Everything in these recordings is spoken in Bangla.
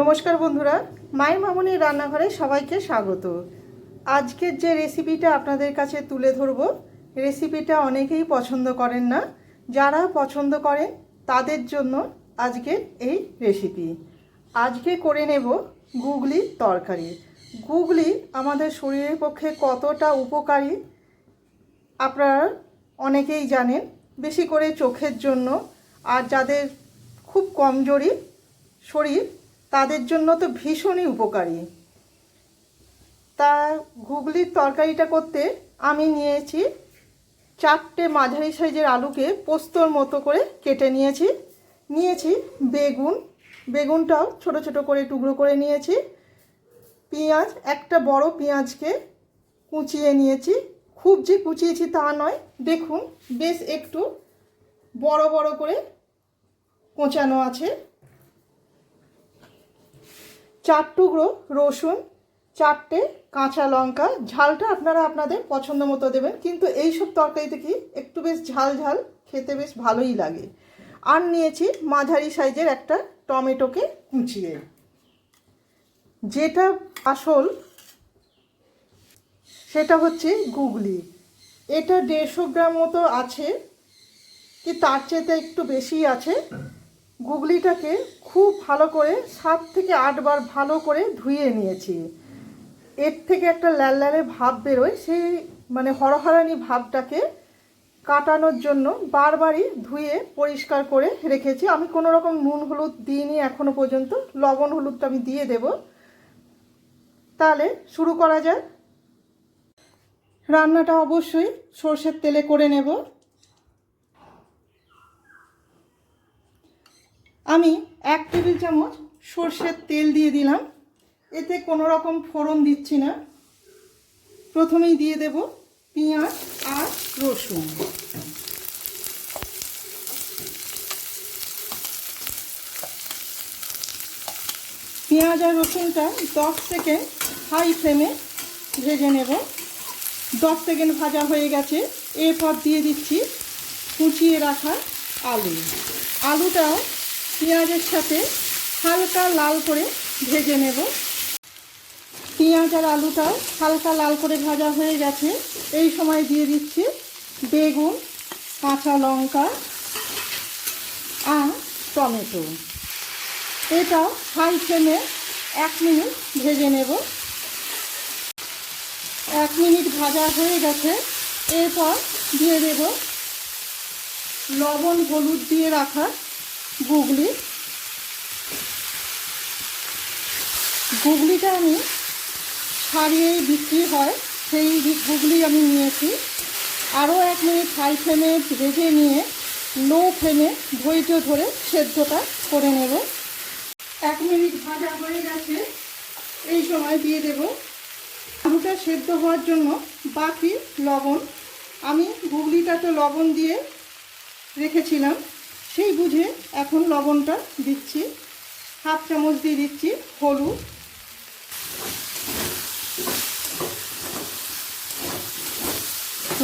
নমস্কার বন্ধুরা, মায়ের মামনির রান্নাঘরে সবাইকে স্বাগত। আজকের যে রেসিপিটা আপনাদের কাছে তুলে ধরব রেসিপিটা অনেকেই পছন্দ করেন না। যারা পছন্দ করেন, তাদের জন্য আজকের এই রেসিপি আজকে করে নেব গুগলির তরকারি। গুগলি আমাদের শরীরের পক্ষে কতটা উপকারী, আপনারা অনেকেই জানেন, বেশি করে চোখের জন্য। আর যাদের খুব কমজোরি শরীর তাদের জন্য তো ভীষণই উপকারী। তা ঘুগলির তরকারিটা করতে আমি নিয়েছি চারটে মাঝারি সাইজের আলুকে পোস্তর মতো করে কেটে নিয়েছি। নিয়েছি বেগুন, বেগুনটাও ছোট ছোট করে টুকরো করে নিয়েছি। পেঁয়াজ, একটা বড় পেঁয়াজকে কুচিয়ে নিয়েছি। খুব যে কুচিয়েছি তা নয়, দেখুন, বেশ একটু বড় বড় করে কোঁচানো আছে। চার টুকরো রসুন, চারটে কাঁচা লঙ্কা। ঝালটা আপনারা আপনাদের পছন্দ মতো দেবেন, কিন্তু এই সব তরকারিতে কি একটু বেশ ঝাল ঝাল, খেতে বেশ ভালোই লাগে। আর নিয়েছি মাঝারি সাইজের একটা টমেটোকে কুচিয়ে। যেটা আসল, সেটা হচ্ছে গুগলি। এটা দেড়শো গ্রাম মতো আছে, কি তার চেয়েতে একটু বেশি আছে। গুগলিটাকে খুব ভালো করে সাত থেকে আটবার ভালো করে ধুয়ে নিয়েছি। এর থেকে একটা লাল লালে ভাব বেরোয়, সেই মানে হরহরানি ভাবটাকে কাটানোর জন্য বারবারই ধুয়ে পরিষ্কার করে রেখেছি। আমি কোনো রকম নুন হলুদ দিইনি এখনও পর্যন্ত, লবণ হলুদটা আমি দিয়ে দেব। তাহলে শুরু করা যায় রান্নাটা অবশ্যই সর্ষের তেলে করে নেব। আমি এক টেবিল চামচ সর্ষের তেল দিয়ে দিলাম। এতে কোনো রকম ফোড়ন দিচ্ছি না। প্রথমেই দিয়ে দেব পেঁয়াজ আর রসুন। পেঁয়াজ আর রসুনটা দশ সেকেন্ড হাই ফ্লেমে ভেজে নেব। দশ সেকেন্ড ভাজা হয়ে গেছে। এরপর দিয়ে দিচ্ছি কুচিয়ে রাখা আলু। আলুটাও পেঁয়াজের সাথে হালকা লাল করে ভেজে নেব। পেঁয়াজ আর আলুটাও হালকা লাল করে ভাজা হয়ে গেছে। এই সময় দিয়ে দিচ্ছি বেগুন, কাঁচা লঙ্কা আর টমেটো। এটা হাই ফ্লেমে এক মিনিট ভেজে নেব। এক মিনিট ভাজা হয়ে গেছে। এরপর দিয়ে দেব লবণ হলুদ দিয়ে রাখা গুগলি। গুগলিটা আমি ছাড়িয়ে বিক্রি হয়, সেই গুগলি আমি নিয়েছি। আরও এক মিনিট হাই ফ্লেমে ভেজে নিয়ে লো ফ্লেমে ধৈর্য ধরে সেদ্ধটা করে নেব। এক মিনিট ভাজা হয়ে গেছে, এই সময় দিয়ে দেব। আলুটা সেদ্ধ হওয়ার জন্য বাকি লবণ। আমি গুগলিটাতে লবণ দিয়ে রেখেছিলাম। সেই বুঝে এখন লবণটা দিচ্ছি। হাফ চামচ দিয়ে দিচ্ছি হলুদ।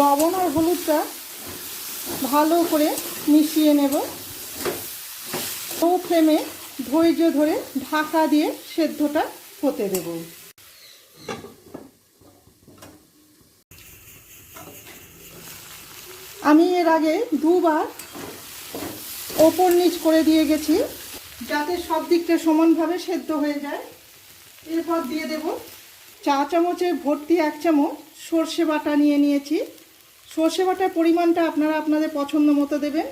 লবণ আর হলুদটা ভালো করে মিশিয়ে নেব। ও ফ্লেমে ধৈর্য ধরে ঢাকা দিয়ে সেদ্ধটা হতে দেব। আমি এর আগে দুবার ওপর নিচ করে দিয়ে গেছি, যাতে সব দিকটা সমানভাবে সেদ্ধ হয়ে যায়। এরপর দিয়ে দেব চা চামচের ভর্তি এক চামচ সর্ষে বাটা নিয়ে নিয়েছি। সর্ষে বাটার পরিমাণটা আপনারা আপনাদের পছন্দ মতো দেবেন।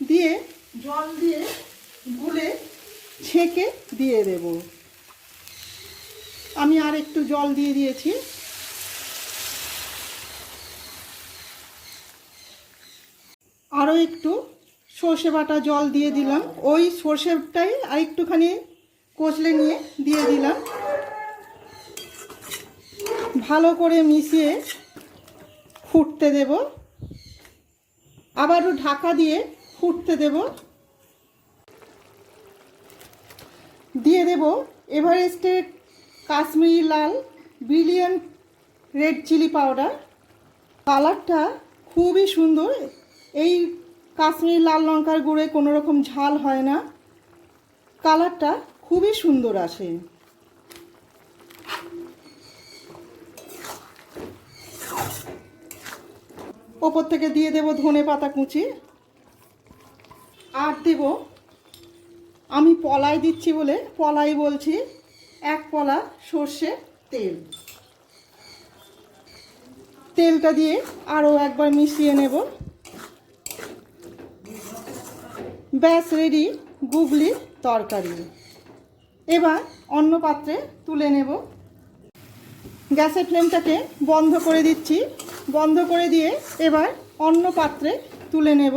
দিয়ে জল দিয়ে গুলে ছেঁকে দিয়ে দেব। আমি আর একটু জল দিয়ে দিয়েছি। আরও একটু সর্ষে বাটা জল দিয়ে দিলাম। ওই সর্ষেটাই আর একটুখানি কচলে নিয়ে দিয়ে দিলাম। ভালো করে মিশিয়ে ফুটতে দেব। আবারও ঢাকা দিয়ে ফুটতে দেব। দিয়ে দেব এভারেস্টের কাশ্মীরি লাল বিলিয়ন রেড চিলি পাউডার। কালারটা খুবই সুন্দর। এই কাশ্মীরি লাল লঙ্কার গুঁড়ে কোনো রকম ঝাল হয় না। কালারটা খুবই সুন্দর আসে। ওপর থেকে দিয়ে দেব ধনে পাতা কুচি। আর দেব, আমি পলাই দিচ্ছি বলে পলাই বলছি, এক পলা সর্ষে তেল। তেলটা দিয়ে আরও একবার মিশিয়ে নেব। ব্যাস রেডি গুগলি, তরকারি। এবার অন্য পাত্রে তুলে নেব। গ্যাসের ফ্লেমটাকে বন্ধ করে দিচ্ছি। বন্ধ করে দিয়ে এবার অন্য পাত্রে তুলে নেব।